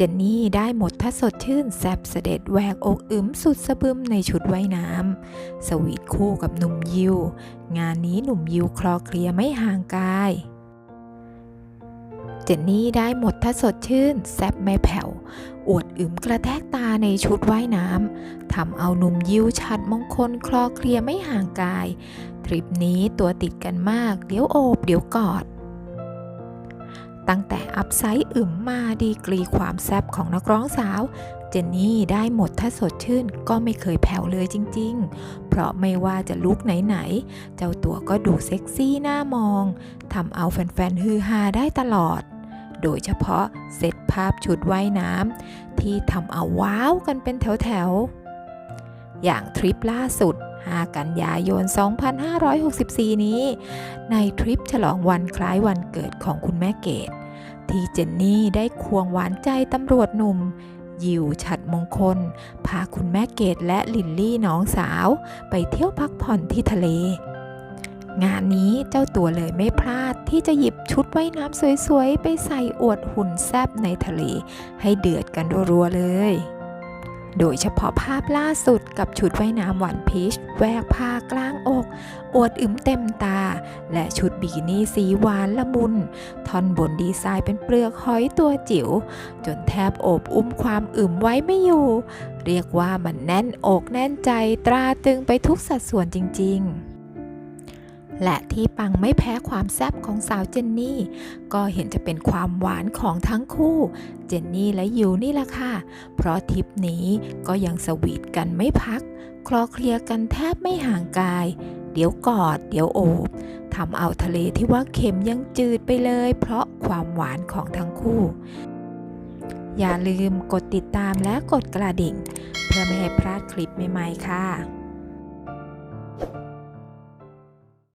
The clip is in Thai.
เจนนี่ได้หมดถ้าสดชื่นแซบเสด็จแหวกอกอึมสุดสะบึมในชุดว่ายน้ำสวีทคู่กับหนุ่มยิว งานนี้หนุ่มยิวคลอเคลียไม่ห่างกาย เจนนี่ได้หมดถ้าสดชื่นแซบไม่แผ่ว อวดอึมกระแทกตาในชุดว่ายน้ำทำเอาหนุ่มยิวชัดมงคลคลอเคลียไม่ห่างกาย ทริปนี้ตัวติดกันมาก เดี๋ยวโอบ เดี๋ยวกอด ตั้งแต่อัพไซด์อึมมาดีกรีความแซบของนักร้องสาว เจนนี่ได้หมดถ้าสดชื่นก็ไม่เคยแผ่วเลยจริง ๆ เพราะไม่ว่าจะลุกไหน ๆ เจ้าตัวก็ดูเซ็กซี่น่ามองทำเอาแฟน ๆ ฮือฮาได้ตลอด โดยเฉพาะเซตภาพชุดว่ายน้ำที่ทำเอาว้าวกันเป็นแถว ๆ อย่างทริปล่าสุด 5 กันยายน 2564 นี้ ในทริปฉลองวันคล้ายวันเกิดของคุณแม่เกดที่เจนนี่ได้ควงหวานใจตำรวจหนุ่ม ยิวฉัดมงคล พาคุณแม่เกดและลินลี่น้องสาว ไปเที่ยวพักผ่อนที่ทะเล งานนี้เจ้าตัวเลยไม่พลาดที่จะหยิบชุดว่ายน้ำสวยๆ ไปใส่อวดหุ่นแซบในทะเล ให้เดือดกันรัวๆเลย โดยเฉพาะภาพล่าสุดกับชุดว่ายน้ำหวานพีชแวกผ้ากลางอก อวดอึมเต็มตา และชุดบิกินี่สีหวานละมุน ท่อนบนดีไซน์เป็นเปลือกหอยตัวจิ๋ว จนแทบโอบอุ้มความอึมไว้ไม่อยู่ เรียกว่ามันแน่นอกแน่นใจตราตึงไปทุกสัดส่วนจริง ๆ และที่ปังไม่แพ้ความแซ่บของสาวเจนนี่ ก็เห็นจะเป็นความหวานของทั้งคู่ เจนนี่และยูนี่แหละค่ะ เพราะทริปนี้ก็ยังสวีทกันไม่พัก คลอเคลียร์กันแทบไม่ห่างกาย เดี๋ยวกอด เดี๋ยวโอบทำเอาทะเลที่ว่าเค็มยังจืดไปเลย เพราะความหวานของทั้งคู่ อย่าลืมกดติดตามและกดกระดิ่ง เพื่อไม่ให้พลาดคลิปใหม่ๆค่ะ